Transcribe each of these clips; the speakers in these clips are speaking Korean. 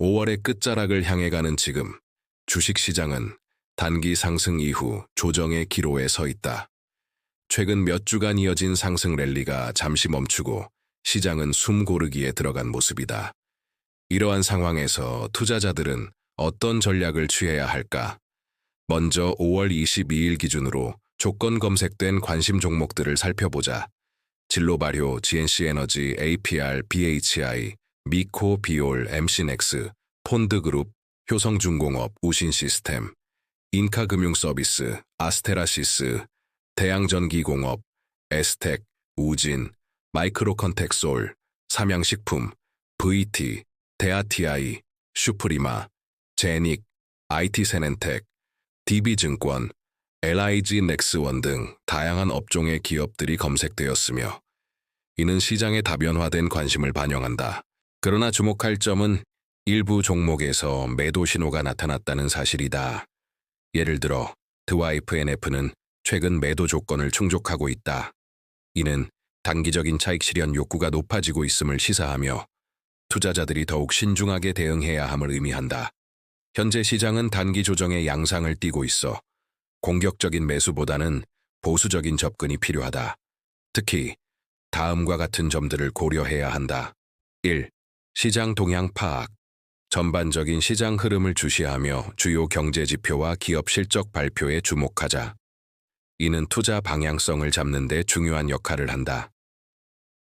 5월의 끝자락을 향해 가는 지금 주식시장은 단기 상승 이후 조정의 기로에 서 있다. 최근 몇 주간 이어진 상승 랠리가 잠시 멈추고 시장은 숨 고르기에 들어간 모습이다. 이러한 상황에서 투자자들은 어떤 전략을 취해야 할까? 먼저 5월 22일 기준으로 조건 검색된 관심 종목들을 살펴보자. 진로 발효, GNC 에너지, APR, BHI, 미코, 비올, MC넥스, 폰드그룹, 효성중공업, 우신시스템, 인카금융서비스, 아스테라시스, 대양전기공업, 에스텍, 우진, 마이크로컨텍솔, 삼양식품, VT, 대아TI, 슈프리마, 제닉, IT세넨텍, DB증권, LIG 넥스원 등 다양한 업종의 기업들이 검색되었으며 이는 시장의 다변화된 관심을 반영한다. 그러나 주목할 점은 일부 종목에서 매도 신호가 나타났다는 사실이다. 예를 들어 드와이프 NF는 최근 매도 조건을 충족하고 있다. 이는 단기적인 차익 실현 욕구가 높아지고 있음을 시사하며 투자자들이 더욱 신중하게 대응해야 함을 의미한다. 현재 시장은 단기 조정의 양상을 띠고 있어 공격적인 매수보다는 보수적인 접근이 필요하다. 특히 다음과 같은 점들을 고려해야 한다. 1. 시장 동향 파악. 전반적인 시장 흐름을 주시하며 주요 경제 지표와 기업 실적 발표에 주목하자. 이는 투자 방향성을 잡는 데 중요한 역할을 한다.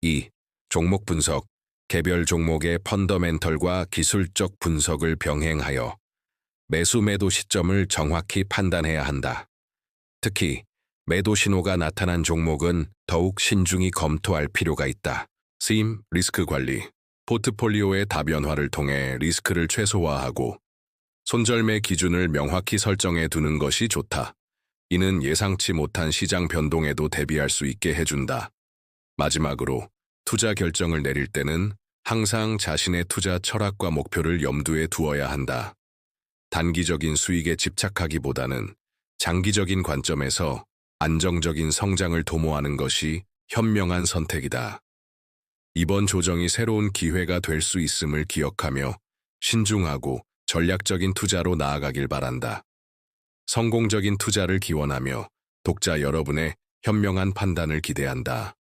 2. 종목 분석. 개별 종목의 펀더멘털과 기술적 분석을 병행하여 매수 매도 시점을 정확히 판단해야 한다. 특히 매도 신호가 나타난 종목은 더욱 신중히 검토할 필요가 있다. 쓰임 리스크 관리. 포트폴리오의 다변화를 통해 리스크를 최소화하고 손절매 기준을 명확히 설정해 두는 것이 좋다. 이는 예상치 못한 시장 변동에도 대비할 수 있게 해준다. 마지막으로 투자 결정을 내릴 때는 항상 자신의 투자 철학과 목표를 염두에 두어야 한다. 단기적인 수익에 집착하기보다는 장기적인 관점에서 안정적인 성장을 도모하는 것이 현명한 선택이다. 이번 조정이 새로운 기회가 될 수 있음을 기억하며 신중하고 전략적인 투자로 나아가길 바란다. 성공적인 투자를 기원하며 독자 여러분의 현명한 판단을 기대한다.